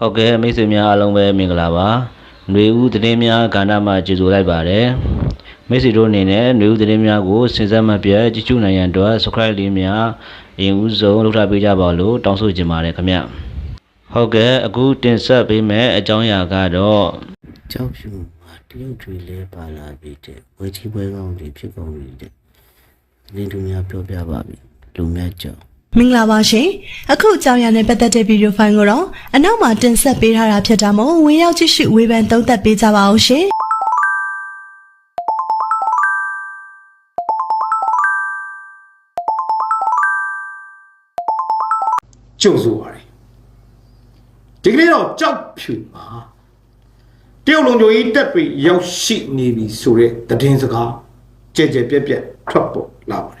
ဟုတ်ကဲ့မိတ်ဆွေများအားလုံးပဲမင်္ဂလာပါຫນွေဦးသတင်းများကဏ္ဍမှာကြိုဆိုလိုက်ပါတယ်မိတ်ဆွေတို့အနေနဲ့ຫນွေဦးသတင်းများကိုစဉ်ဆက်မပြတ်ကြည့်ရှုနိုင်ရန်အတွက် subscribe လေးများအရင်ဦးဆုံးလုပ်ထားပေးကြပါလို့တောင်းဆိုချင်ပါတယ်ခင်ဗျဟုတ်ကဲ့အခုတင်ဆက်ပေးမယ့်အကြောင်းအရာကတော့ ကြောက်ဖြူမှာတရုတ်တွေလဲပါလာပြီးတဲ့ဝေကြီးပွဲကောင်းတွေဖြစ်ကုန်ပြီတဲ့ဒီလူများပြောပြပါပြီလူများကြောက် မင်္ဂလာပါရှင်အခုအကြောင်းအရာနဲ့ပတ်သက်တဲ့ဗီဒီယိုဖိုင်ကိုတော့အနောက်မှာတင်ဆက်ပေးထားတာဖြစ်တာမို့ဝင်ရောက်ကြည့်ရှုဝေဖန်သုံးသပ်ပေးကြပါအောင်ရှင်ကြုံဆိုပါတယ်ဒီကနေ့တော့ကြောက်ဖြူမှာတရုတ်လုံခြုံရေးတပ်တွေရောက်ရှိနေပြီဆိုတဲ့သတင်းစကားကြဲကြဲပြက်ပြက်ထွက်ပေါ်လာပါတယ်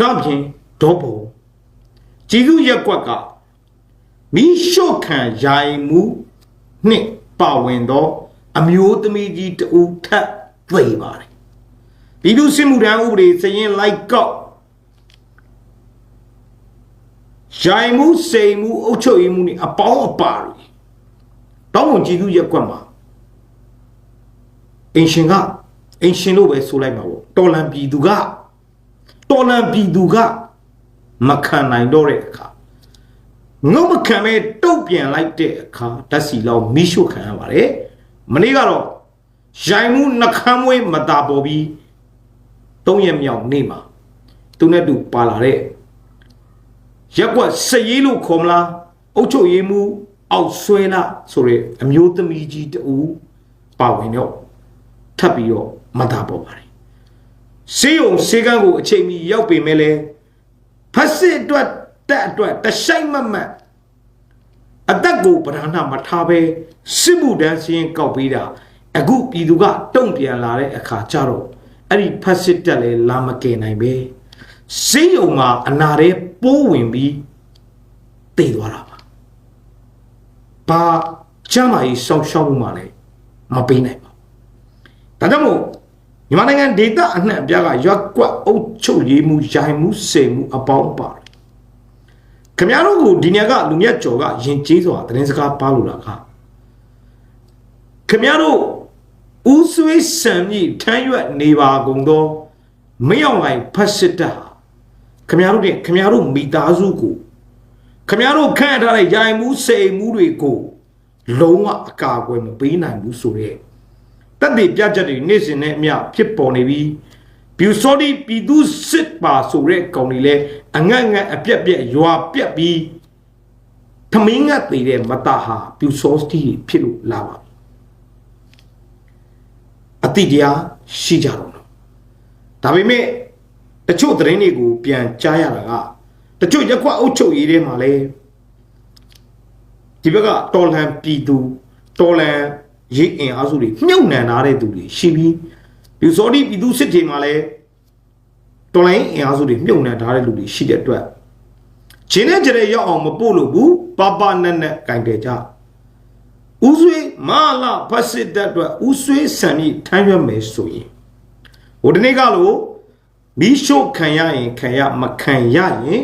ဒါပြင်ဒေါဘုံကြည်စုရက်ကွက်ကမီးရှို့ခံယာယီမှုနှစ်ပါဝင်သော အမျိုးသမီးကြီးတဦးထပ်တွေ့ပါတယ်ပြည်သူစစ်မှုထမ်းဥပဒေစရင်လိုက်ကောက်ရိုင်မှုစိန်မှုအုပ်ချုပ်ရေးမှုနေအပေါင်းအပါတွေတောင်းဝန်ကြည်သူရက်ကွက်မှာအင်ရှင်ကအင်ရှင်လို့ပဲဆိုလိုက်မှာပေါ့တော်လန်ပြည်သူက တော်လန်ပြည်သူကမခံနိုင်တော့တဲ့အခါငုံမခံမဲ့တုတ်ပြန်လိုက်တဲ့အခါဓာတ်စီလောက်မိရှုခံရပါတယ်မနေ့ကတော့ရိုင်မှုနှကမ်းမွေးမတာပေါ်ပြီး၃ရက်မြောက်နေ့မှာသူနဲ့တူပါလာတဲ့ရက်ကွက်စက်ရေးလို့ခေါ်မလားအုတ်ချုပ်ရေးမှုအောက်ဆွဲလားဆိုရဲအမျိုးသမီးကြီးတူပါဝင်တော့ထပ်ပြီးတော့မသားပေါ်ပါတယ် စေယုံစေကန်းကိုအချိန်မီရောက်ပေမဲ့လဲဖက်စစ်အတွက်တက်အတွက်တဆိုင်မမတ်အသက်ကိုပဓာနာမထားပဲစစ်မှုတန်းစရင်ကောက်ပေးတာအခုပြည်သူကတုံ့ပြန်လာတဲ့အခါကျတော့အဲ့ဒီဖက်စစ်တက်လဲလာမကယ်နိုင်ပဲစေးရုံမှာအနာရဲပိုးဝင်ပြီးတည်သွားတာပါဘာကျမ်းမာရေးစောင့်ရှောက်မှုမှလည်းမပေးနိုင်ပါဘူးဒါကြောင့်မို့ မြန်မာနိုင်ငံဒေသအနှံ့အပြားကရွက်ကွက်အုပ်ချုပ်ရေးမှုရိုင်မှုစေမှုအပေါင်းပါတယ်ခင်ဗျားတို့ကိုဒီညကလူမြတ်ကျော်ကယင်ကျေးစွာသတင်းစကားပါလို့လားခခင်ဗျားတို့ဦးဆွေးစံမြင့်ထမ်းရွက်နေပါကုန်သောမင်းအောင်လိုက်ဖတ်စစ်တပ်ဟာခမရတို့တဲ့ခမရတို့မိသားစုကိုခမရတို့ခန့်ထားတဲ့ယာယီမှုစေမှုတွေကိုလုံးဝအကာအကွယ်မပေးနိုင်ဘူးဆိုတဲ့ တက်တည်ပြချက်တွေနေ့စဉ်နဲ့အမျှဖြစ်ပေါ်နေပြီးပြူစောဒီပြည်သူစစ်ပါဆိုတဲ့ကောင်တွေလည်းအငတ်ငတ်အပြက်ပြက်ရွာပြက်ပြီးထမင်းငတ်သေးတဲ့မတာဟာပြူစောဒီဖြစ်လို့လာပါပြီအတိတရားရှိကြတော့နော်ဒါပေမဲ့တချို့သတင်းတွေကိုပြန်ကြားရတာကတချို့ရက်ကွက်အုပ်ချုပ်ရေးထဲမှာလဲဒီဘက်ကတော်လန်ပြည်သူတော်လန် ရေးအင်အားစုတွေမြုပ်နှံထားတဲ့သူတွေရှိပြီးဒီစောဒီပြည်သူစစ်တွေမှာလဲတော်လန်အင်အားစုတွေမြုပ်နှံထားတဲ့လူတွေရှိတဲ့အတွက်ချင်းနဲ့ကြတဲ့ရောက်အောင်မပို့လို့ဘူးပပနက်နက်ကင်တယ်ကြဦးဆွေမာလာဖတ်စစ်တဲ့အတွက်ဦးဆွေဆံပြီးထမ်းရွက်မယ်ဆိုရင်ဟိုဒီနေ့ကလို့မီးရှို့ခံရရင်ခံရမခံရရင်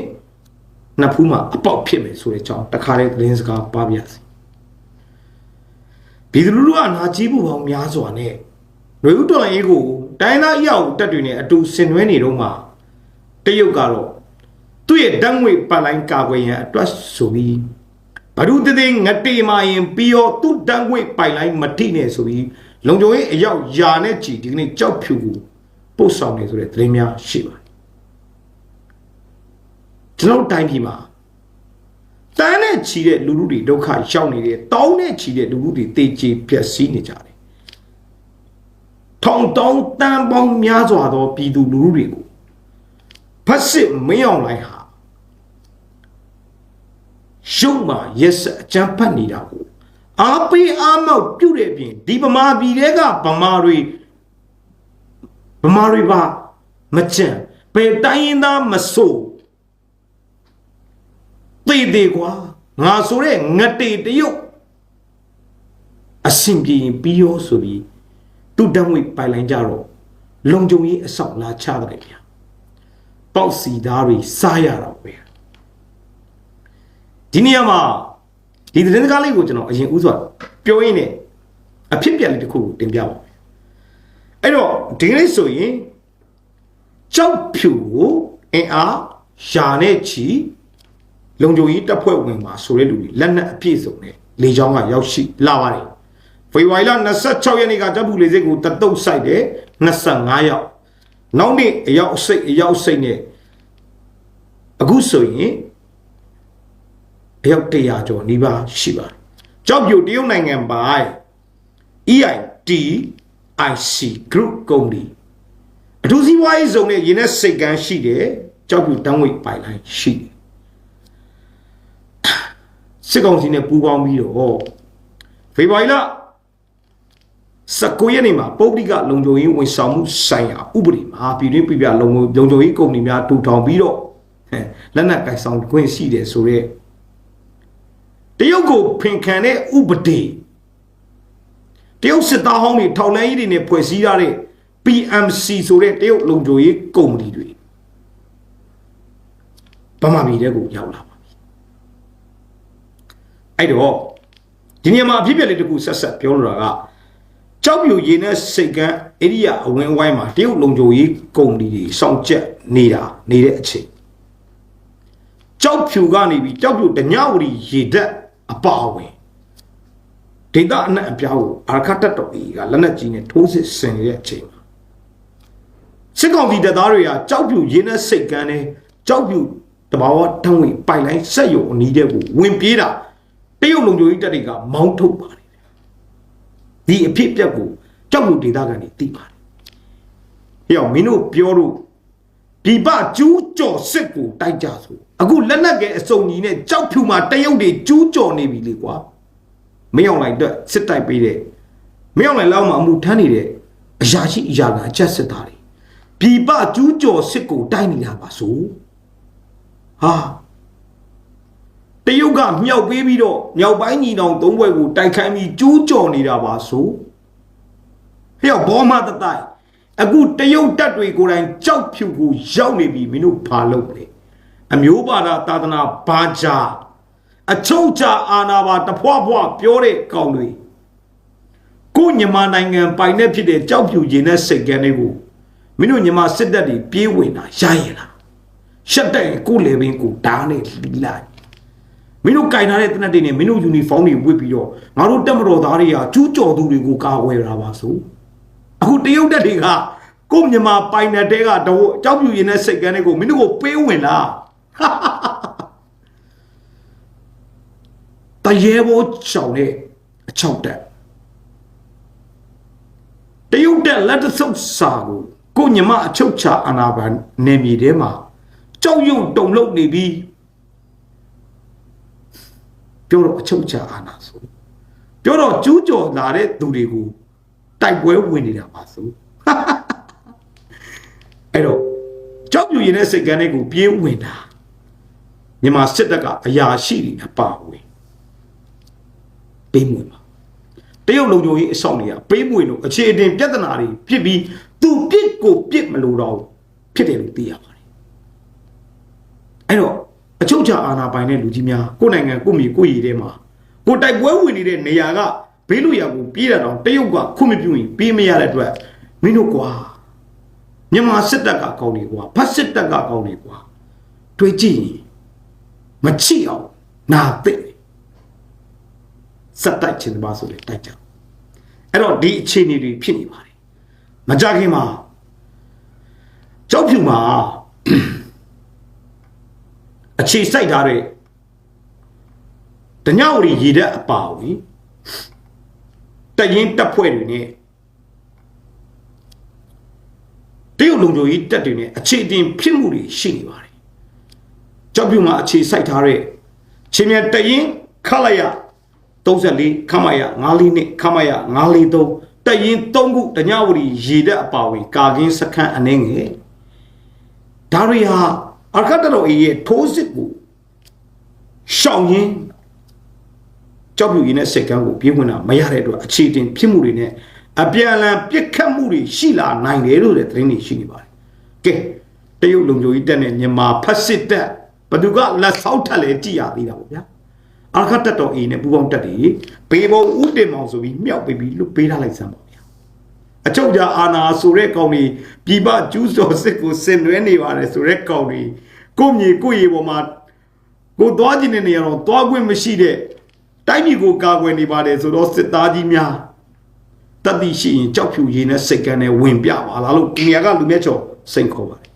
နှစ်ဖူးမှာအပေါက်ဖြစ်မယ်ဆိုတဲ့အကြောင်းတခါတည်းသတင်းစကားပါပြစီ ဘီသူလူလူကနာကြီးမှုပေါင်းများစွာနဲ့ຫນွေဥတော်လိုင်းရေးကိုတိုင်းသားအရာကိုတက်တွေနဲ့အတူဆင်နွှဲနေတော့မှတရုတ်ကတော့သူ့ရဲ့ဓာတ်ငွေပတ်လိုင်းကာကွယ်ရန်အတွက်ဆိုပြီးဘဒုတသေးငတေမာရင်ပြီးတော့သူ့ဓာတ်ငွေပိုင်လိုင်းမတိနဲ့ဆိုပြီးလုံခြုံရေးအရောက်ယာနဲ့ကြည်ဒီကနေ့ကြောက်ဖြူကိုပို့ဆောင်နေဆိုတဲ့သတင်းများရှိပါတယ်ကျွန်တော်တို့တိုင်းပြည်မှာ တန်းနဲ့ချီတဲ့လူလူတွေဒုက္ခရောက်နေတယ်တောင်းနဲ့ချီတဲ့လူလူတွေတေချေပျက်စီးနေကြတယ်ထောင်တောင်းတန်းပေါင်းများစွာသောပြည်သူလူလူတွေကိုဖတ်စစ်မင်းအောင်လိုက်ဟာရှုံးမှာရက်စက်အကြမ်းဖက်နေတာကိုအားပေးအားမောက်ပြုတ်တဲ့အပြင်ဒီဗမာပြည်တွေကဗမာတွေဗမာတွေပါမကြံဘယ်တိုင်းရင်းသားမဆိုး သေသေးကွာငါဆိုတဲ့ငတေတရုတ်အဆင်ပြေရင်ပြီးရောဆိုပြီးသူ့တံငွေပိုင်လိုင်းကြတော့လုံကြုံရေးအဆောက်လာချတယ်ဗျာပေါက်စီသားတွေစားရတော့ပဲဒီနေရာမှာဒီသတင်းစကားလေးကိုကျွန်တော်အရင်ဥစွာပြောရင်းနဲ့အဖြစ်အပျက်လေးတစ်ခုကိုတင်ပြပါမယ်အဲ့တော့ဒီနေ့ဆိုရင်ကြောက်ဖြူကိုအင်အားယာနဲ့ချီ လုံခြုံရေးတပ်ဖွဲ့ဝင်ပါဆိုတဲ့လူတွေလက်နက်အပြည့်စုံနဲ့လေကြောင်းကရောက်ရှိလာပါတယ်ဖေဖော်ဝါရီလ26ရက်နေ့ကတပ်ပူလေစိတ်ကိုတတုတ်ဆိုင်တယ်25ရောက်နောက်နေ့အရောက်စိတ်အရောက်စိတ်နဲ့အခုဆိုရင်အယောက်100ကျော်နီးပါးရှိပါတယ်။ကြောက်ပြိုတရုတ်နိုင်ငံပိုင် EIT IC Group ကုမ္ပဏီအထူးစီးပွားရေးဇုံနဲ့ရင်းနဲ့စိတ်ကန်းရှိတယ်ကြောက်ပြိုတန်းဝိတ်ပိုင်လိုင်းရှိတယ် စစ်ကောင်စီနဲ့ပူးပေါင်းပြီးတော့ဖေဖော်ဝါရီလ19ရက်နေ့မှာပုဂ္ဂလိကလုံခြုံရေးဝန်ဆောင်မှုဆိုင်ရာဥပဒေမှာပြည်တွင်းပြည်ပလုံလုံခြုံရေးကုမ္ပဏီများတူထောင်ပြီးတော့ဟဲ့လက်နက်ကိုင်ဆောင်ခွင့်ရှိတယ်ဆိုတော့တရုတ်ကိုဖင်ခံတဲ့ဥပဒေတရုတ်စစ်သားဟောင်းတွေထောက်လန်းရေးတွေနဲ့ဖွဲ့စည်းထားတဲ့ PMC ဆိုတဲ့တရုတ်လုံခြုံရေးကုမ္ပဏီတွေဗမာပြည်တဲ့ကိုရောက်လာပါပြီ အဲ့တော့ဒီနေရာမှာအဖြစ်အပျက်လေးတစ်ခုဆက်ဆက်ပြောလိုတာကကြောက်ပြူရင်းနဲ့စိတ်ကန်းဧရိယာအဝင်းအဝိုင်းမှာတရုတ်လုံခြုံရေးကုမ္ပဏီတွေစောင့်ကြက်နေတာနေတဲ့အချိန်ကြောက်ဖြူကနေပြီးကြောက်ဖြူတညဝရီရေတက်အပါအဝင်ဒေတာအနှံ့အပြားကိုအာခတ်တက်တော်ကြီးကလက်နက်ကြီးနဲ့ထိုးစစ်ဆင်နေတဲ့အချိန်မှာစစ်ကောင်စီတပ်သားတွေကကြောက်ဖြူရင်းနဲ့စိတ်ကန်းနဲ့ကြောက်ဖြူတဘာဝတံဝေပိုင်လိုင်းဆက်ယုံအနီးတဲ့ကိုဝင်ပြေးတာ တရုတ်လုံခြုံရေးတပ်တွေကမောင်းထုတ်ပါတယ်ဒီအဖြစ်အပျက်ကိုကြောက်ဖြူဒေတာကနေသိပါတယ်ဟေ့အောင်မင်းတို့ပြောလို့ဒီပကျူးကျော်စစ်ကိုတိုက်ကြဆိုအခုလက်နက်ကအစုံကြီးနဲ့ကြောက်ဖြူမှာတရုတ်တွေကျူးကျော်နေပြီလေကွာမင်းအောင်လိုက်တော့စစ်တိုက်ပေးတဲ့မင်းအောင်လိုက်လောက်မှာအမှုထမ်းနေတဲ့အရာရှိအရာကအချက်စစ်သားတွေဒီပကျူးကျော်စစ်ကိုတိုက်နေတာပါဆိုဟာ တရုတ်ကမြောက်ပေးပြီးတော့မြောက်ပိုင်းညီနောင်သုံးဘွဲကိုတိုက်ခိုင်းပြီးကျူးကျော်နေတာပါဆိုဟဲ့ဘောမတတိုက်အခုတရုတ်တပ်တွေကိုယ်တိုင်ကြောက်ဖြူကိုရောက်နေပြီမင်းတို့ဘာလုပ်လဲအမျိုးပါဒသာသနာဘာကြအချုပ်ချအာနာပါတဖွာဖွာပြောတဲ့ကောင်တွေကိုညမနိုင်ငံပိုင်တဲ့ဖြစ်တဲ့ကြောက်ဖြူရင်တဲ့စိတ်ကန်းတွေကိုမင်းတို့ညမစစ်တပ်တွေပြေးဝင်တာရရင်လားရှက်တဲ့ကိုလေဘင်းကိုဓာတ်နဲ့လီလိုက် မင်းတို့ကင်ထားတဲ့တနက်တွေနဲ့မင်းတို့ယူနီဖောင်းတွေဝတ်ပြီးတော့ငါတို့တက်မတော်သားတွေကကျူးကျော်သူတွေကိုကာဝယ်တာပါဆိုအခုတရုတ်တက်တွေကကို့မြန်မာပိုင်တဲ့တဲကတော့အကြောက်ပြူရင်တဲ့စိတ်ကန်းတွေကိုမင်းတို့ကိုပေးဝင်လားတရေဘောချောင်းနဲ့အချောက်တက်တရုတ်တက်လက်တဆုပ်စာကိုကို့ညမအချုပ်ချာအာနာဘန်နေမြေထဲမှာကြောက်ရွံ့တုံလုံးနေပြီး ပြောတော့အချုပ်ချာအာနာဆိုပြောတော့ကျူးကျော်လာတဲ့သူတွေကိုတိုက်ပွဲဝင်နေတာပါဆိုအဲ့တော့ကြောက်ပြူရင်တဲ့စိတ်ကန်းတွေကိုပြေးဝင်တာမြန်မာစစ်တပ်ကအရာရှိတွေအပါဝင်ပေးမွေပါတရုတ်လုံခြုံရေးအဆောင်တွေကပေးမွေလို့အခြေအတင်ပြဿနာတွေဖြစ်ပြီးသူပြစ်ကိုပြစ်မလို့တော့ဖြစ်တယ်လို့သိရပါတယ်အဲ့တော့ အချုပ်ချာအာဏာပိုင်တဲ့လူကြီးများကိုယ်နိုင်ငံကိုယ့်မြေကိုယ့်ရည်ထဲမှာကိုယ်တိုက်ပွဲဝင်နေတဲ့နေရာကဘေးလူရာကိုပြေးတာတော့တရုတ်ကခွင့်မပြုရင်ပြေးမရတဲ့အတွက်မင်းတို့ကွာမြန်မာစစ်တပ်ကကောင်းနေကွာဖတ်စစ်တပ်ကကောင်းနေကွာတွေးကြည့်ရင်မချစ်အောင်နာသိစက်တိုက်ချင်ပါဆိုလေတိုက်ကြအဲ့တော့ဒီအခြေအနေတွေဖြစ်နေပါတယ်မကြခင်မှာကြောက်ဖြူမှာ အခြေစိုက်ထားတဲ့တညဝရီရေတက်အပါဝင်တရင်တက်ဖွဲ့တွေနဲ့တရုတ်လုံခြုံရေးတက်တွေနဲ့အခြေတင်ဖြစ်မှုတွေရှိနေပါတယ်။ကြောက်ပြုမှာအခြေစိုက်ထားတဲ့ချင်းမြတရင်ခလိုက်ရ34ခမရ94နဲ့ခမရ943တရင်3ခုတညဝရီရေတက်အပါဝင် ကာကင်းစခန်းအနေငယ်ဒါရီဟာ အခတ်တော်အေးရဲ့ထိုးစစ်ကိုရှောင်ရင်းကြောက်ပြူရင်းနဲ့စိတ်ကန်းကိုပြေးဝင်တာမရတဲ့အတွက်အခြေတင်ဖြစ်မှုတွေနဲ့အပြန်အလှန်ပြစ်ခတ်မှုတွေရှိလာနိုင်တယ်လို့လည်းသတင်းတွေရှိနေပါတယ်။ကဲတရုတ်လုံခြုံရေးတပ်နဲ့မြန်မာဖက်စစ်တပ်ဘယ်သူကလက်ဆောက်ထက်လဲကြည်ရသေးတာပေါ့ဗျာအာခတ်တက်တော်အေးနဲ့ပူပေါင်းတက်တယ်ဘေဘုံဥတင်မောင်ဆိုပြီးမြောက်ပေးပြီးလွတ်ပေးထားလိုက်စမ်းပါဗျာအချုပ်ကြအာနာဆိုတဲ့ကောင်ကြီးပြည်ပကျူးစော်စစ်ကိုဆင်နွှဲနေပါတယ်ဆိုတဲ့ကောင်ကြီး ကိုမြေကိုရေပေါ်မှာကိုသွားခြင်းတဲ့နေရာတော့သွားခွင့်မရှိတဲ့တိုင်းပြည်ကိုကာကွယ်နေပါတယ်ဆိုတော့စစ်သားကြီးများတတိရှိရင်ကြောက်ဖြူရည်နဲ့စိတ်ကန်းနဲ့ဝင်ပြပါလားလို့ဒီနေရာကလူမြတ်ချော်စိန်ခေါ်ပါတယ်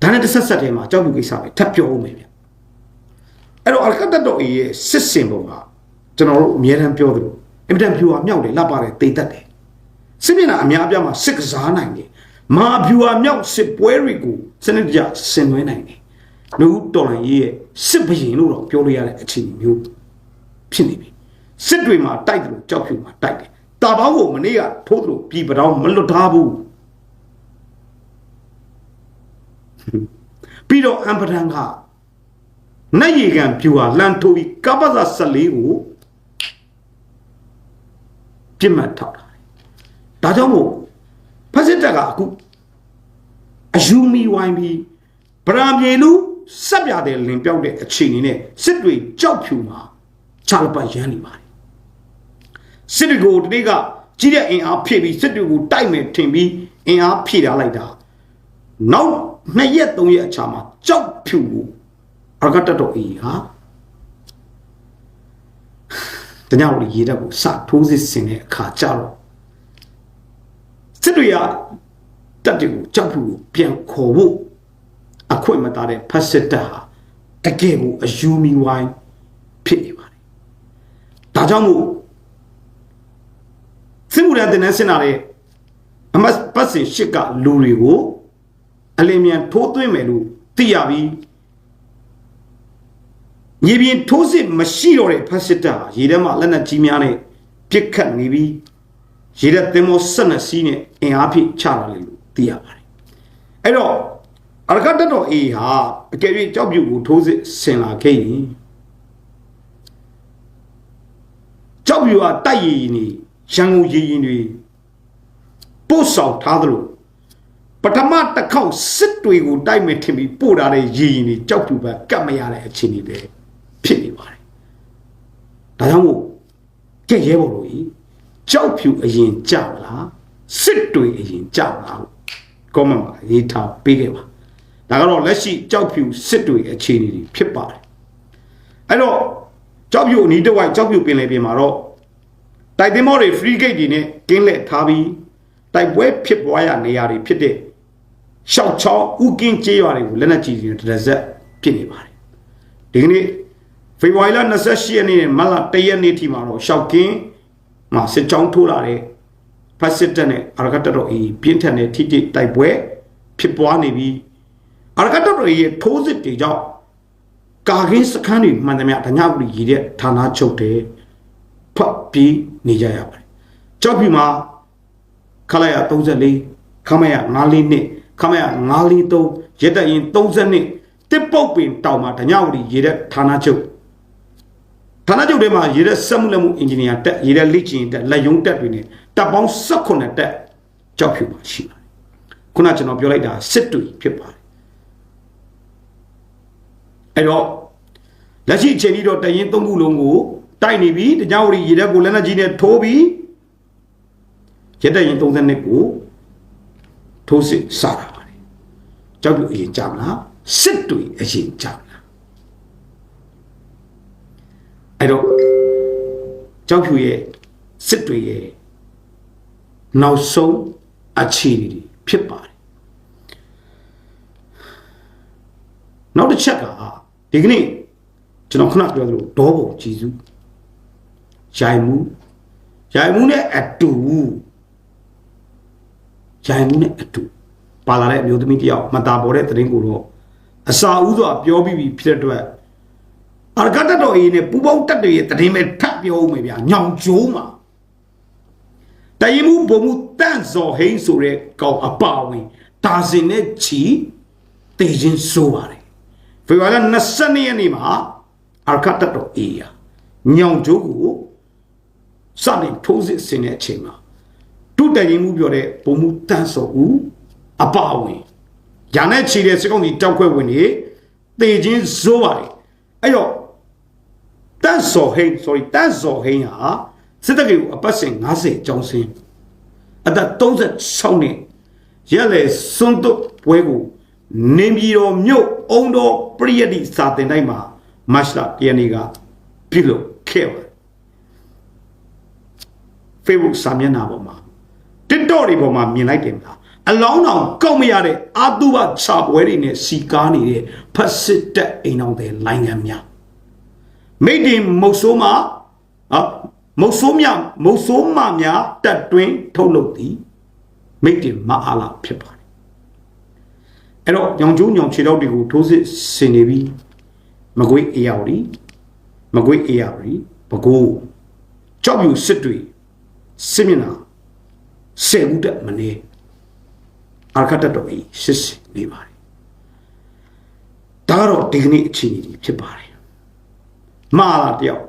ဒါနဲ့တစ်ဆက်ဆက်တည်းမှာကြောက်ဖြူကိစ္စပဲထပ်ပြောဦးမယ်ဗျအဲ့တော့အလကတ်တတော်ရဲ့စစ်စင်ပုံကကျွန်တော်တို့အများတန်းပြောသလိုအင်မတန်ဖြူဟာမြောက်တယ်လှပတယ်တိတ်တက်တယ်စစ်မျက်နှာအများအပြားမှာစစ်ကစားနိုင်တယ် မာဖြူဟာမြောက်စစ်ပွဲတွေကိုစနစ်တကျဆင်နွှဲနိုင်တယ်လူတော်လိုင်းရဲ့စစ်ဘရင်လို့တော့ပြောလို့ရတဲ့အခြေအနေမျိုးဖြစ်နေပြီစစ်တွေမှာတိုက်တယ်လို့ကြောက်ဖြူမှာတိုက်တယ်တာပေါင်းကိုမနေ့ကထိုးတယ်လို့ပြည်ပတောင်းမလွတ်ထားဘူးပြီးတော့အမ်ပဒန်ကနတ်ရေကန်ဖြူဟာလန်ထိုးပြီးကပ္ပဇ14ကိုပြစ်မှတ်ထောက်တာဒါကြောင့်မို့ ဖက်စစ်တပ်ကအခုအယူမီဝိုင်းပြီးဗရာမြေလူစက်ပြတဲ့လင်ပြောက်တဲ့အခြေအနေနဲ့စစ်တွေကြောက်ဖြူမှာခြာလပတ်ရမ်းနေပါတယ်စစ်တွေကိုဒီနေ့ကကြီးတဲ့အင်အားဖြည့်ပြီးစစ်တွေကိုတိုက်မယ်ထင်ပြီးအင်အားဖြည့်ထားလိုက်တာနောက်နှစ်ရက်သုံးရက်အချာမှာကြောက်ဖြူကိုအကတတော်အေးဟာတညောင်ရေတက်ကိုစထိုးစစ်ဆင်တဲ့အခါကြတော့ စစ်တွေကတက်တွေကိုကြောက်ဖြူကိုပြန်ခေါ်ဖို့အခွင့်မသားတဲ့ဖက်စစ်တပ်ဟာတကယ်ကိုအယူမီဝိုင်းဖြစ်နေပါတယ်ဒါကြောင့်မို့စစ်မှုရန်တင်တဲ့စင်နာတဲ့အမတ်ပတ်စင်ရှစ်ကလူတွေကိုအလင်းမြန်ထိုးသွင်းမယ်လို့သိရပြီးမြေပြင်ထိုးစစ်မရှိတော့တဲ့ဖက်စစ်တပ်ဟာရေထဲမှာလက်နက်ကြီးများနဲ့ပစ်ခတ်နေပြီး ရေထဲသင်္ဘောဆက်နှစ်စီးနဲ့အင်အားဖြည့်ချလာတယ်လို့သိရပါတယ်အဲ့တော့အရကတတော်အေးဟာအကယ်၍ကြောက်ပြုတ်ကိုထိုးစစ်ဆင်လာခဲ့ရင်ကြောက်ပြုတ်ဟာတိုက်ရည်နေရန်ကုန်ရည်ရင်တွေပို့ဆောင်ထားသလိုပထမတစ်ခေါက်စစ်တွေကိုတိုက်မယ်ထင်ပြီးပို့ထားတဲ့ရည်ရင်တွေကြောက်ပြုတ်ပဲကတ်မရတဲ့အခြေအနေပဲဖြစ်နေပါတယ်ဒါကြောင့်မို့ကြက်ရဲပေါ်လို့ဤ ကြောက်ဖြူအရင်ကြောက်လားစစ်တွေအရင်ကြောက်လားကောမန့်ပါရေးထားပေးခဲ့ပါဒါကတော့လက်ရှိကြောက်ဖြူစစ်တွေအခြေအနေတွေဖြစ်ပါတယ်အဲ့တော့ကြောက်ဖြူအနီးတစ်ဝိုက်ကြောက်ဖြူပင်လယ်ပြင်မှာတော့တိုက်တင်မောတွေ free gate တွေနဲ့ကင်းလက်ထားပြီးတိုက်ပွဲဖြစ်ပွားရနေရာတွေဖြစ်တဲ့ရှောက်ချောင်းဥကင်းကျေးရွာတွေကိုလက်နက်ကြီးတွေနဲ့တရဇက်ဖြစ်နေပါတယ်ဒီကနေ့ဖေဖော်ဝါရီလ28ရက်နေ့နဲ့မတ်လ1ရက်နေ့ထိမှာတော့ရှောက်ကင်း မှာစစ်ကြောင်းထိုးလာတဲ့ဖက်စစ်တပ်နဲ့အာရကတတော်အေးပြင်းထန်တဲ့ထိတိတိုက်ပွဲဖြစ်ပွားနေပြီးအာရကတတော်အေးရဲ့ထိုးစစ်တွေကြောင့်ကာကင်းစခန်းတွေမှန်သမျှတညပရီရည်တဲ့ဌာနချုပ်တယ်ဖတ်ပြီးနေကြရပါတယ်ကြောက်ပြီမှာခလိုက်ရ34ခမရ94နှစ်ခမရ943ရက်တရင်30နှစ်တစ်ပုတ်ပင်တောင်မှာဓညဝတီရေတဲ့ဌာနချုပ် ဌာနချုပ်ထဲမှာရေတဲ့စက်မှုလက်မှုအင်ဂျင်နီယာတက်ရေတဲ့လိကျင်တက်လက်ယုံတက်တွေနဲ့တပ်ပေါင်း18တက်ကြောက်ဖြူပါရှိပါတယ်ခုနကျွန်တော်ပြောလိုက်တာစစ်တွေဖြစ်ပါတယ်အဲ့တော့လက်ရှိအချိန်ကြီးတော့တရင်သုံးခုလုံးကိုတိုက်နေပြီဓညဝတီရေတဲ့ကိုလက်နက်ကြီးနဲ့ထိုးပြီးရက်တဲ့ရင်30နှစ်ကိုထိုးစစ်စတာပါတယ်ကြောက်ဖြူအရင်ကြမလားစစ်တွေအရင်ကြမလား အဲ့တော့ကြောက်ဖြူရဲ့စစ်တွေရဲ့နောက်ဆုံးအခြေအနေတွေဖြစ်ပါတယ်နောက်တစ်ချက်ကဒီကနေ့ကျွန်တော်ခဏပြောသလိုဒေါဘုံကြည်စုရိုင်မှုရိုင်မှုနဲ့အတူရိုင်မှုနဲ့အတူပါလာတဲ့အမျိုးသမီးတယောက်မတာပေါ်တဲ့သတင်းကိုတော့အစာဦးစွာပြောပြီးပြီဖြစ်တဲ့အတွက် အာရကတတော်အေးနဲ့ပူပေါင်းတက်တွေရဲ့သတင်းပဲထပ်ပြောဦးမယ်ဗျာညောင်ကျိုးမှာတရင်မှုဘုံမှုတန့်စော်ဟိန်းဆိုတဲ့ကောင်အပါဝင်ဒါစင်နဲ့ချီတည်ခြင်းဆိုပါတယ်ဖေဖော်ဝါရီ22ရက်နေ့မှာအာရကတတော်အေးရညောင်ကျိုးကိုစတင်ထိုးစစ်ဆင်တဲ့အချိန်မှာတုတရင်မှုပြောတဲ့ဘုံမှုတန့်စော်ဦးအပါဝင်ညာနဲ့ခြေတဲ့စကောင်းကြီးတောက်ခွဲဝင်နေတေခြင်းဇိုးပါလေအဲ့တော့ ဇော်ဟိန်း sorry တန်းဇော်ဟိန်းဟာစစ်တပ်ကိုအပတ်စဉ်90ကျောင်းစင်းအသက်36နှစ်ရက်လေစွန်းတုတ်ပွဲကိုနေပြည်တော်မြို့အုံတော်ပရိယတ်တိစာတင်တိုင်းမှာမတ်လတရနေ့ကပြုလုပ်ခဲ့ပါတယ် Facebook စာမျက်နှာပေါ်မှာ TikTok တွေပေါ်မှာမြင်လိုက်တယ်မလားအလောင်းတော်ကောက်မရတဲ့အာတုဘခြာပွဲတွေနဲ့စီကားနေတဲ့ဖက်စစ်တက်အိမ်တော်တဲ့လိုင်းငံများ မိတ်တင်မုတ်ဆိုးမှာဟာမုတ်ဆိုးမြမုတ်ဆိုးမများတက်တွင်းထုတ်လုပ်သည်မိတ်တင်မအားလာဖြစ်ပါတယ်အဲ့တော့ညောင်ကျိုးညောင်ခြေတော့တွေကိုထိုးစစ်ဆင်နေပြီးမကွေးအေယော်ဒီမကွေးအေယော်ဒီဘကိုးကြောက်ပြူစစ်တွေစစ်မျက်နှာဆယ်ဦးတက်မနေအာခတ်တတော်ကြီးစစ်စစ်နေပါတယ်ဒါတော့ဒီကနေ့အခြေအနေကြီးဖြစ်ပါတယ် မှားလားတယောက်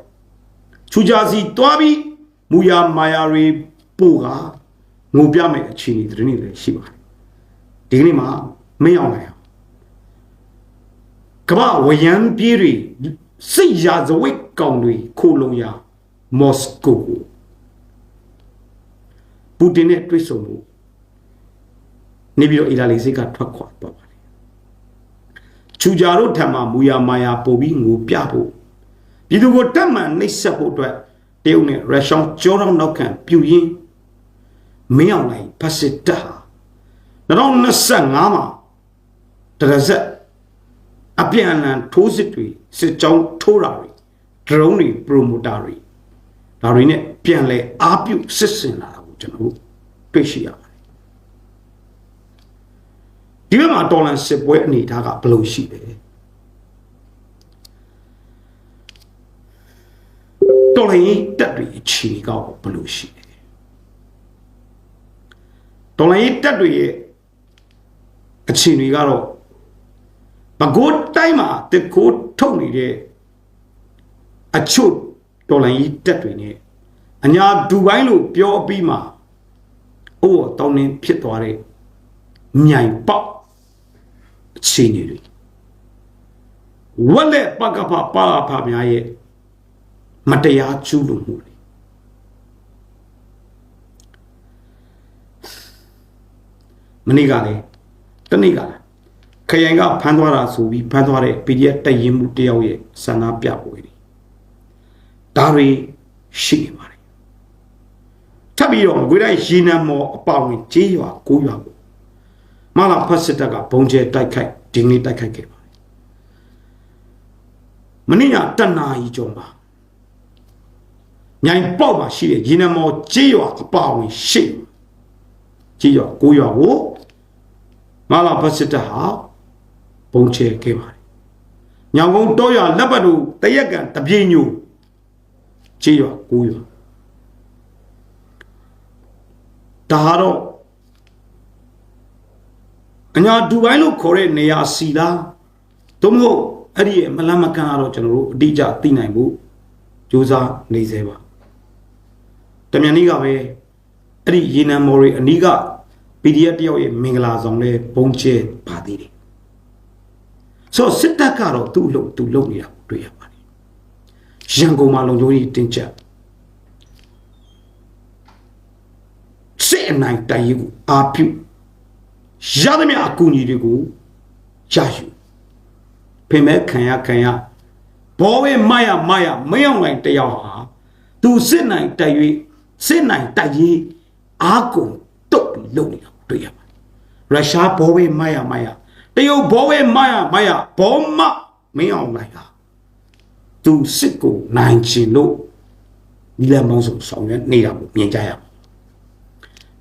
ချူကြစီတွားပြီးမူယာမာယာတွေပို့ကငိုပြမယ်အခြေအနေတည်းနေလည်းရှိပါတယ်ဒီကနေ့မှာမင်းအောင်လိုက်အောင်ကမ္ဘာဝယံပြေးတွေစိတ်ရာဇဝိတ်ကောင်တွေခိုလုံရာမော်စကိုကိုပူတင်နဲ့တွေ့ဆုံမှုနေပြီးတော့အီလာလီစိတ်ကထွက်ခွာသွားပါတယ်ချူဂျာတို့ထံမှာမူယာမာယာပို့ပြီးငိုပြဖို့ ပြည်သူကိုတက်မှန်နှိပ်စက်ဖို့အတွက်တရုတ်နဲ့ရုရှားကြောတော့နောက်ခံပြူရင်းမင်းအောင်လိုက်ဖက်စစ်တပ်ဟာ2025မှာတရဇက်အပြန်အလှန်ထိုးစစ်တွေစစ်ကြောင်းထိုးတာတွေ drone တွေ promoter တွေဒါတွေနဲ့ပြန်လဲအားပြုစစ်ဆင်လာတာကိုကျွန်တော်တို့တွေ့ရှိရပါတယ်ဒီဘက်မှာတော်လန်စစ်ပွဲအနေအထားကဘယ်လိုရှိလဲ တော်လန်ရေးတက်တွေအခြေအနေကဘယ်လိုရှိလဲတော်လန်ရေးတက်တွေရဲ့အခြေအနေကတော့ဘကိုးတိုင်းမှာတစ်ကိုထုတ်နေတဲ့အချို့တော်လိုင်းကြီးတက်တွေနဲ့အညာဒူဘိုင်းလို့ပြောအပြီးမှာအိုးတောင်းနေဖြစ်သွားတဲ့မြိုင်ပေါက်အခြေအနေတွေဝက်လက်ပကပပါဖာများရဲ့ မတရားကျူးလွန်မှုတွေမနေ့ကလည်းတနေ့ကလည်းခရိုင်ကဖမ်းသွားတာဆိုပြီးဖမ်းသွားတဲ့ PDF တက်ရင်မှုတယောက်ရဲ့ဆန္ဒပြပွဲတွေဒါတွေရှိနေပါတယ်ထပ်ပြီးတော့ငွေတိုင်းရေနံမော်အပောင်ဝင်ကြေးရွာကိုရွာကိုမလာဖတ်စစ်တပ်ကဘုံကျဲတိုက်ခိုက်ဒီနေ့တိုက်ခိုက်ခဲ့ပါတယ်မနေ့ကတနာကြီးကျော်ပါ မြိုင်ပေါက်မှာရှိတဲ့ရေနံမော်ကြေးရွာအပောင်ဝင်ရှိကြေးရွာကိုရွာကိုမလာဖတ်စစ်တပ်ဟာပုံချဲခဲ့ပါတယ်။ညောင်ကုန်းတောရလက်ပတ်တို့တရက်ကန်တပြေညိုချေရွာကိုရွာဒါတော့အညာဒူဘိုင်းလို့ခေါ်တဲ့နေရာစီလားသို့မဟုတ်အဲ့ဒီမလန်းမကန်းကတော့ကျွန်တော်တို့အတိအကျသိနိုင်ဖို့ကြိုးစားနေစေပါ တမြန်နီးကပဲအဲ့ဒီရေနံမော်တွေအနီးက PDF တယောက်ရဲ့မင်္ဂလာဆောင်လဲဘုံကျဲပါသေးတယ်ဆိုတော့စစ်တပ်ကတော့သူ့အလုပ်သူလုပ်နေတာတွေ့ရပါတယ်ရန်ကုန်မှာလုံခြုံရေးတင်းကျပ်စစ်အနိုင်တိုင်ရေးကိုအာပြုရသမျှအကူအညီတွေကိုရယူဖင်မဲ့ခံရခံရဘောဝဲမရမရမရောက်နိုင်တယောက်ဟာသူစစ်နိုင်တိုက်၍ စစ်နိုင်တိုက်ရေးအာကုန်တုတ်ပြီးလုပ်နေတာတွေ့ရပါတယ်ရုရှားဘောဝဲမရမရတရုတ်ဘောဝဲမရမရဘောမမင်းအောင်လိုက်ဟာသူစစ်ကိုနိုင်ချင်လို့ဒီလမောင်းစုံဆောင်ရွက်နေတာကိုမြင်ကြရအောင်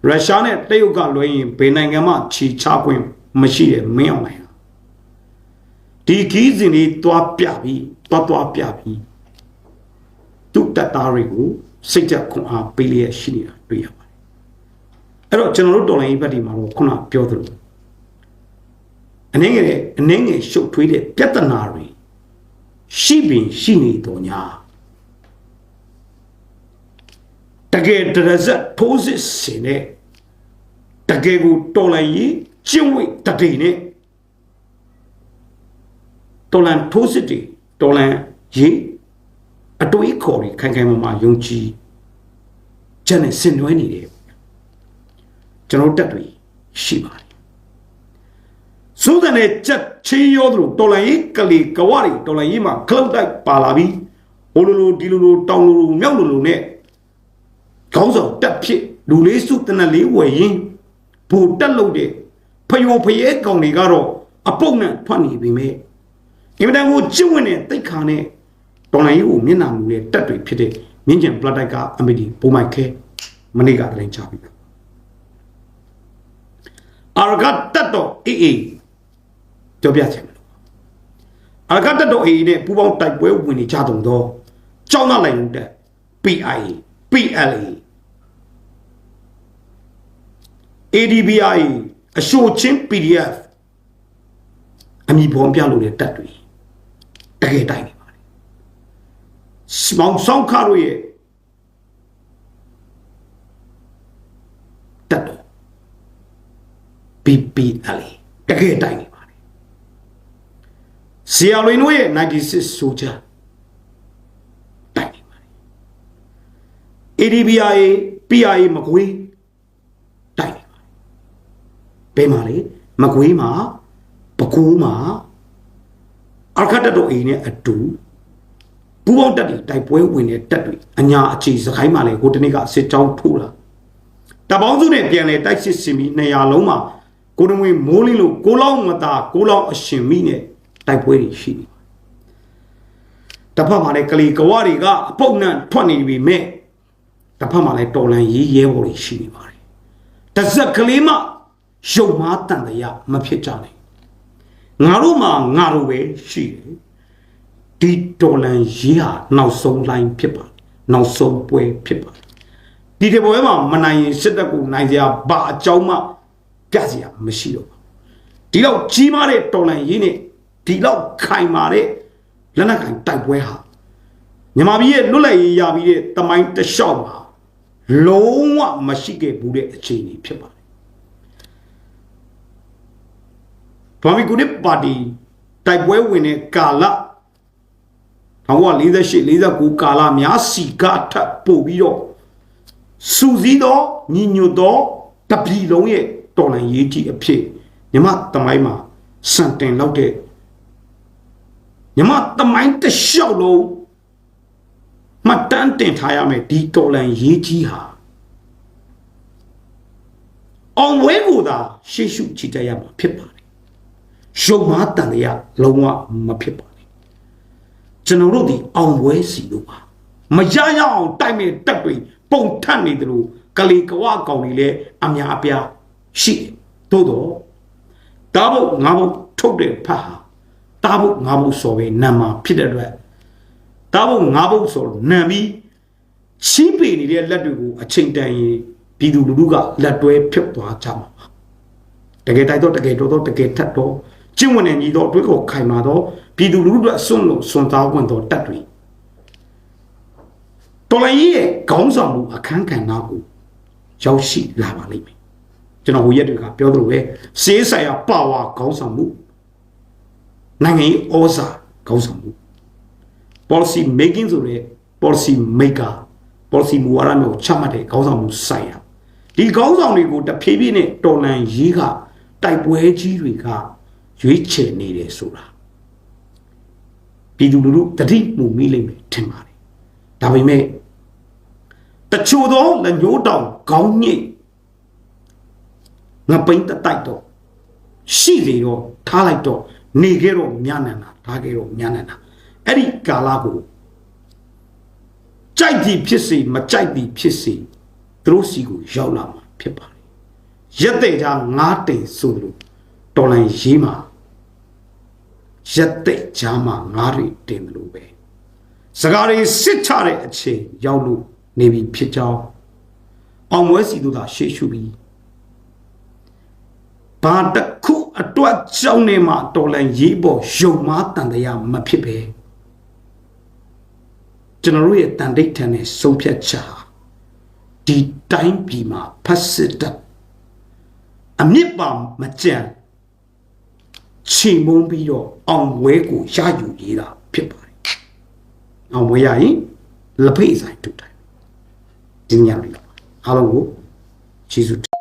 ရုရှားနဲ့တရုတ်ကလွှဲရင်ဘယ်နိုင်ငံမှခြေချခွင့်မရှိတဲ့မင်းအောင်လိုက်ဟာဒီခီးစဉ်လေးတွားပြပြီးတွားတွားပြပြီးသူ့တပ်သားတွေကို စိတ်ကြခွန်အားပေးလျက်ရှိနေတာတွေ့ရပါတယ်အဲ့တော့ကျွန်တော်တို့တော်လိုင်းဘက်ဒီမှာတော့ခုနပြောသလိုအနှင်းငယ်အနှင်းငယ်ရှုပ်ထွေးတဲ့ပြဿနာတွေရှိပင်ရှိနေတော့ညာတကယ်တရဇက်ထိုးစစ်စင်တဲ့တကယ်ကိုတော်လိုက်ရေးကျင့်ဝတ်တတိနဲ့တော်လန်ထိုးစစ်တွေတော်လန်ရေး အတွေးခေါ်တွေခိုင်ခိုင်မာမာယုံကြည်ချက်နဲ့ဆင်နွှဲနေတယ်ကျွန်တော်တက်တွေရှိပါတယ်စိုးတဲ့နဲ့ချက်ချေးရောသူတော်လိုင်းရေးကလေးကဝရီတော်လိုင်းရေးမှာခလုတ်တိုက်ပါလာပြီးဟိုလိုလိုဒီလိုလိုတောင်လိုလိုမြောက်လိုလိုနဲ့ခေါင်းဆောင်တက်ဖြစ်လူလေးစုတနက်လေးဝယ်ရင်ဘူတက်လို့တဲ့ဖယိုဖယဲကောင်တွေကတော့အပုတ်နဲ့ထွက်နေပြီမဲ့အင်မတန်ကိုကျင့်ဝင်တဲ့တိတ်ခါနဲ့ တော်လိုင်းရေးကိုမျက်နှာမူတဲ့တက်တွေဖြစ်တဲ့မြင့်ကျန်ပလက်တိုက်ကအမီဒီပုံမိုက်ခဲမနေ့ကတရင်ချပြီအာရဂတ်တက်တော့အေးအေးပြောပြချင်တယ်အာရဂတ်တက်တော့အေးအေးနဲ့ပူပေါင်းတိုက်ပွဲဝင်နေကြတုံတော့ကြောင်းသားလိုက်လို့တက် PIA PLA ADBI အရှိုချင်း PDF အမည်ပေါ်ပြလို့တဲ့တက်တွေတကယ်တိုင်းနေပါတယ်စ မောင်ဆောင်ခါတို့ရဲ့တက်တော့ PPL တကယ်တိုင်းနေပါတယ်ဆီယာလွင်တို့ရဲ့96 soldier တိုင်းနေပါတယ် ADBI PIA မကွေးတိုင်းနေပါတယ်ဘယ်မှာလဲမကွေးမှာပကူးမှာအခတ်တက်တော့အိမ်နဲ့အတူ ပူပေါင်းတက်တွေတိုက်ပွဲဝင်တဲ့တက်တွေအညာအခြေစခိုင်းမှာလေဟိုတနေ့ကစစ်ကြောင်းထိုးလာတပေါင်းစုနဲ့ပြန်လဲတိုက်စစ်စင်ပြီး200လုံးမှာကိုတမွေမိုးလင်းလို့ကိုလောင်းမသားကိုလောင်းအရှင်မိနဲ့တိုက်ပွဲတွေရှိနေတစ်ဖက်မှာလည်းကလီကဝတွေကအပုတ်နံထွက်နေပြီမဲ့တစ်ဖက်မှာလည်းတော်လန်ရေးရဲဘော်တွေရှိနေပါတယ်တဇက်ကလေးမှရုံမားတန်တရာမဖြစ်ကြနိုင်ငါတို့မှာငါတို့ပဲရှိတယ် ဒီတော်လန်ရေးဟာနောက်ဆုံးလိုင်းဖြစ်ပါတယ်နောက်ဆုံးပွဲဖြစ်ပါတယ်ဒီတပွဲမှာမနိုင်ရင်စစ်တပ်ကိုနိုင်စရာဘာအကြောင်းမှပြစရာမရှိတော့ဘူးဒီလောက်ကြီးမားတဲ့တော်လန်ရေးနဲ့ဒီလောက်ခိုင်မာတဲ့လက်နက်ကင်တိုက်ပွဲဟာမြန်မာပြည်ရဲ့လွတ်လပ်ရေးရပြီးတဲ့တမိုင်းတစ်လျှောက်မှာလုံးဝမရှိခဲ့ဘူးတဲ့အခြေအနေဖြစ်ပါတယ်ဘာမီကူနစ်ပါတီတိုက်ပွဲဝင်တဲ့ကာလ 1948 49ကာလများစီကထပ်ပို့ပြီးတော့စူစည်းသောညီညွတ်သောတပြည်လုံးရဲ့တော်လှန်ရေးကြီးအဖြစ်မြမတမိုင်းမှာစံတင်လောက်တဲ့မြမတမိုင်းတစ်လျှောက်လုံးမှတ်တမ်းတင်ထားရမယ်ဒီတော်လှန်ရေးကြီးဟာအောင်ဝဲကိုသာရှေ့ရှုချီတက်ရမှာဖြစ်ပါတယ်ရုံမားတန်တရားလုံးဝမဖြစ်ပါနဲ့ ကျွန်တော်တို့ဒီအောင်ပွဲစီလို့ပါမရရအောင်တိုက်မဲ့တက်တွေပုံထပ်နေတယ်လို့ကလေးကဝကောင်တွေလည်းအများအပြားရှိတယ်သို့တော့တားဖို့ငါဖို့ထုတ်တဲ့ဖတ်ဟာတားဖို့ငါဖို့ဆိုပဲနာမှာဖြစ်တဲ့အတွက်တားဖို့ငါဖို့ဆိုနံပြီးချီးပေနေတဲ့လက်တွေကိုအချိန်တန်ရင်ပြည်သူလူထုကလက်တွဲဖြစ်သွားကြမှာပါတကယ်တိုက်တော့တကယ်တော့တော့တကယ်ထက်တော့ ကျင့်ဝင်နေညီတော့အတွက်ကိုခိုင်မာတော့ပြည်သူလူထုအတွက်ဆွန့်လို့ဆွန့်သားဝင်တော့တက်တွေတော်လိုင်းရဲ့ခေါင်းဆောင်မှုအခန်းကဏ္ဍကိုရောက်ရှိလာပါလိမ့်မယ်ကျွန်တော်ဟိုရက်တွေကပြောသလိုပဲစေးဆိုင်ရာပါဝါခေါင်းဆောင်မှုနိုင်ငံရေးဩဇာခေါင်းဆောင်မှု policy making ဆိုတဲ့ policy maker policy မူဝါဒမျိုးချမှတ်တဲ့ခေါင်းဆောင်မှုဆိုင်ရာဒီခေါင်းဆောင်တွေကိုတဖြည်းဖြည်းနဲ့တော်လန်ရေးကတိုက်ပွဲကြီးတွေက ရွေးချယ်နေတယ်ဆိုတာပြည်သူလူထုတတိမှုမိလိမ့်မယ်ထင်ပါတယ်ဒါပေမဲ့တချို့သောလက်ညှိုးတောင်ခေါင်းညိတ်ငပိန်တတိုက်တော့ရှိလေတော့ထားလိုက်တော့နေခဲ့တော့မြနန္ဒာထားခဲ့တော့မြနန္ဒာအဲ့ဒီကာလကိုကြိုက်သည်ဖြစ်စေမကြိုက်သည်ဖြစ်စေသူတို့စီကိုရောက်လာမှာဖြစ်ပါတယ်ရက်တဲ့ကြငါးတိမ်ဆိုသလိုတော်လန်ရေးမှာ ရက်တဲ့ကြားမှာငါးတွေတင်တယ်လို့ပဲစကားတွေစစ်ချတဲ့အချိန်ရောက်လို့နေပြီဖြစ်ကြောင်းအောင်ဝဲစီတို့သာရှေ့ရှုပြီးဘာတခုအတွက်ကြောင်းနေမှာတော်လန်ရေးပေါ်ရုံမားတန်တရားမဖြစ်ပဲကျွန်တော်တို့ရဲ့တန်တိတ်ထန်တဲ့ဆုံးဖြတ်ချက်ဟာဒီတိုင်းပြည်မှာဖတ်စစ်တပ်အမြင့်ပါမကြံ ချိန်မုံပြီးတော့အောင်ဝဲကိုရယူရေးတာဖြစ်ပါတယ်အောင်မွေးရရင်လက်ဖိတ်ဆိုင်တူတယ်ဒီညလေးတော့အားလုံးကိုကျေးဇူး